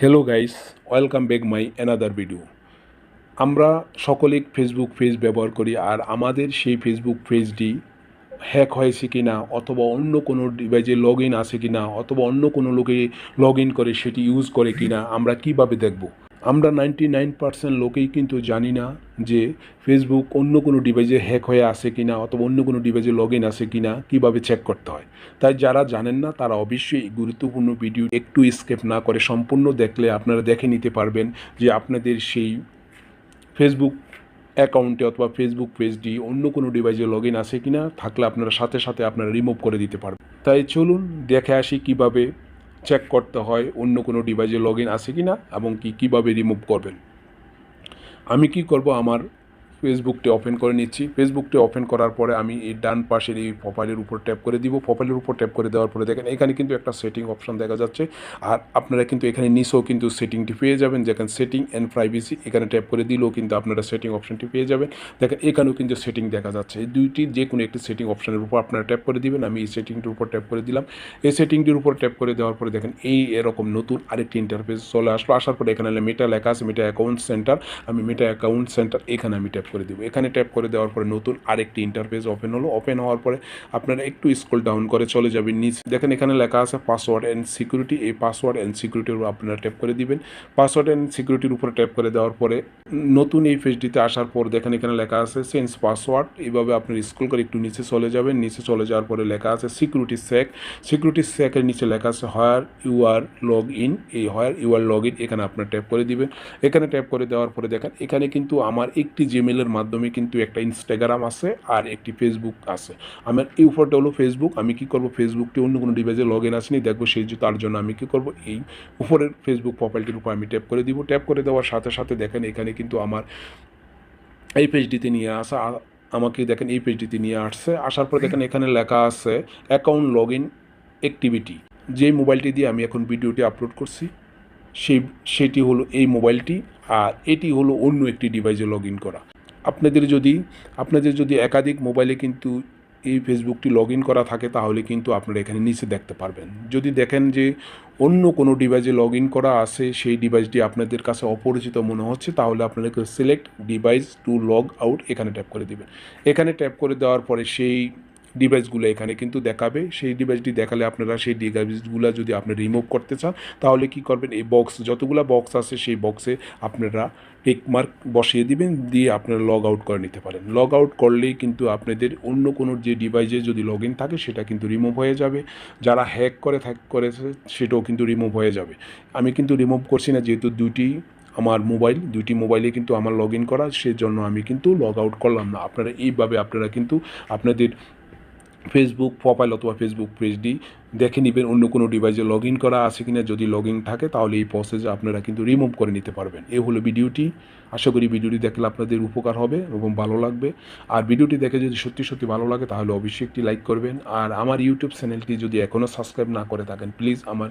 Hello guys welcome back my another video আমরা সকলেই Facebook page ব্যবহার করি আর আমাদের সেই ফেসবুক পেজটি হ্যাক হয়েছে কি না অথবা অন্য কোনো ডিভাইসে লগ ইন আছে কি না অথবা অন্য কোনো লোকে লগ ইন করে সেটি ইউজ করে কি না আমরা কীভাবে দেখব? আমরা নাইনটি নাইন পার্সেন্ট লোকেই কিন্তু জানি না যে ফেসবুক অন্য কোনো ডিভাইসে হ্যাক হয়ে আছে কি না অথবা অন্য কোনো ডিভাইসে লগ ইন আছে কি না কীভাবে চেক করতে হয়। তাই যারা জানেন না, তারা অবশ্যই গুরুত্বপূর্ণ ভিডিও একটু স্কেপ না করে, সম্পূর্ণ দেখলে আপনারা দেখে নিতে পারবেন যে আপনাদের সেই ফেসবুক অ্যাকাউন্টে অথবা ফেসবুক পেজটি অন্য কোনো ডিভাইসে লগ ইন আছে কি না থাকলে আপনারা সাথে সাথে আপনারা রিমুভ করে দিতে পারবেন। তাই চলুন, দেখে আসি কীভাবে চেক করতে হয় অন্য কোনো ডিভাইসে লগ ইন আছে কি না এবং কি কীভাবে রিমুভ করবেন। আমি কি করব? আমার ফেসবুকটি ওপেন করে নিচ্ছি। ফেসবুকটি ওপেন করার পরে আমি এই ডান পাশের এই প্রোফাইলের উপর ট্যাপ করে দিব। প্রোফাইলের উপর ট্যাপ করে দেওয়ার পরে দেখেন, এখানে কিন্তু একটা সেটিং অপশন দেখা যাচ্ছে। আর আপনারা কিন্তু এখানে নিচেও কিন্তু সেটিংটি পেয়ে যাবেন। যেখানে সেটিং অ্যান্ড প্রাইভেসি এখানে ট্যাপ করে দিলেও কিন্তু আপনারা সেটিং অপশনটি পেয়ে যাবেন। দেখেন, এখানেও কিন্তু সেটিং দেখা যাচ্ছে। এই দুইটি যে কোনো একটি সেটিং অপশনের উপর আপনারা ট্যাপ করে দিবেন। আমি এই সেটিংটির উপর ট্যাপ করে দিলাম। এই সেটিংটির উপর ট্যাপ করে দেওয়ার পরে দেখেন, এই এরকম নতুন আরেকটি ইন্টারফেস চলে আসলো। আসার পরে এখানে মেটা লেখা আছে মেটা অ্যাকাউন্ট সেন্টার আমি মেটা অ্যাকাউন্ট সেন্টার এখানে আমি ট্যাপ করে দিব। এখানে ট্যাপ করে দেওয়ার পরে নতুন আরেকটি ইন্টারফেস ওপেন হলো। ওপেন হওয়ার পরে আপনারা একটু স্ক্রল ডাউন করে চলে যাবেন নিচে। দেখেন এখানে লেখা আছে পাসওয়ার্ড অ্যান্ড সিকিউরিটি এই পাসওয়ার্ড অ্যান্ড সিকিউরিটির উপর আপনারা ট্যাপ করে দিবেন। পাসওয়ার্ড অ্যান্ড সিকিউরিটির উপরে ট্যাপ করে দেওয়ার পরে নতুন এই পেজটিতে আসার পর দেখেন এখানে লেখা আছে চেঞ্জ পাসওয়ার্ড এইভাবে আপনার স্ক্রল করে একটু নিচে চলে যাবেন। নিচে চলে যাওয়ার পরে লেখা আছে সিকিউরিটি সেক সিকিউরিটি সেকের নিচে লেখা আছে where you are log in এই where you are log in এখানে আপনার ট্যাপ করে দিবেন। এখানে ট্যাপ করে দেওয়ার পরে দেখেন, এখানে কিন্তু আমার একটি জিমেলের মাধ্যমে কিন্তু একটা ইনস্টাগ্রাম আছে আর একটি ফেসবুক আছে। আমার এই উপরটা হলো ফেসবুক আমি কি করব? ফেসবুকটি অন্য কোনো ডিভাইসে লগ ইন আসেনি। দেখব সেই তার জন্য আমি কি করব? এই উপরের ফেসবুক প্রোফাইলটির উপর আমি ট্যাপ করে দিব। ট্যাপ করে দেওয়ার সাথে সাথে দেখেন এখানে কিন্তু আমার এই পেজটিতে নিয়ে আসা, আমাকে দেখেন এই পেজটিতে নিয়ে আসছে। আসার পর দেখেন এখানে লেখা আছে অ্যাকাউন্ট লগ ইন অ্যাক্টিভিটি যে মোবাইলটি দিয়ে আমি এখন ভিডিওটি আপলোড করছি, সেই, সেটি হলো এই মোবাইলটি আর এটি হলো অন্য একটি ডিভাইসে লগ ইন করা। আপনাদের যদি আপনাদের যদি একাধিক মোবাইলে কিন্তু এই ফেসবুকটি লগ ইন করা থাকে, তাহলে কিন্তু আপনারা এখানে নিচে দেখতে পারবেন। যদি দেখেন যে অন্য কোনো ডিভাইসে লগ ইন করা আছে, সেই ডিভাইসটি আপনাদের কাছে অপরিচিত মনে হচ্ছে, তাহলে আপনাদেরকে select device to log out এখানে ট্যাপ করে দেবেন। এখানে ট্যাপ করে দেওয়ার পরে সেই ডিভাইসগুলো এখানে কিন্তু দেখাবে। সেই ডিভাইসটি দেখালে আপনারা সেই ডিভাইসগুলো যদি আপনি রিমুভ করতে চান, তাহলে কি করবেন? এই বক্স যতগুলো বক্স আছে, সেই বক্সে আপনারা টেকমার্ক বসিয়ে দিবেন, দিয়ে আপনারা লগ আউট করে নিতে পারেন। লগ আউট করলেই কিন্তু আপনাদের অন্য কোনো যে ডিভাইসে যদি লগ ইন থাকে, সেটা কিন্তু রিমুভ হয়ে যাবে। যারা হ্যাক করে থাক করেছে, সেটাও কিন্তু রিমুভ হয়ে যাবে। আমি কিন্তু রিমুভ করছি না, যেহেতু দুটি আমার মোবাইল দুইটি মোবাইলে কিন্তু আমার লগ ইন করা, সেজন্য আমি কিন্তু লগ আউট করলাম না। আপনারা এইভাবে আপনারা কিন্তু আপনাদের ফেসবুক প্রোফাইল অথবা ফেসবুক পেজটি দেখে নেবেন, অন্য কোনো ডিভাইসে লগ করা আছে কিনা, যদি লগ থাকে, তাহলে এই প্রসেস আপনারা কিন্তু রিমুভ করে নিতে পারবেন। এ হলো ভিডিওটি আশা করি ভিডিওটি দেখলে আপনাদের উপকার হবে এবং ভালো লাগবে। আর ভিডিওটি দেখে যদি সত্যি সত্যি ভালো লাগে, তাহলে অবশ্যই একটি লাইক করবেন। আর আমার ইউটিউব চ্যানেলটি যদি এখনও সাবস্ক্রাইব না করে থাকেন প্লিজ আমার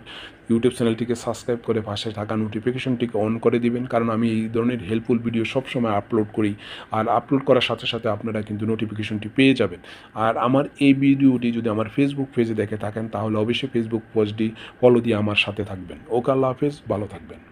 ইউটিউব চ্যানেলটিকে সাবস্ক্রাইব করে পাশে থাকা নোটিফিকেশনটিকে অন করে দিবেন। কারণ আমি এই ধরনের হেল্পফুল ভিডিও সবসময় আপলোড করি। আর আপলোড করার সাথে সাথে আপনারা কিন্তু নোটিফিকেশনটি পেয়ে যাবেন। আর আমার এই ভিডিওটি যদি আমার ফেসবুক পেজে দেখে থাকেন, তাহলে অবশ্যই ফেসবুক পেজটি ফলো দিয়ে আমার সাথে থাকবেন। ওকে, আল্লাহ হাফেজ। ভালো থাকবেন।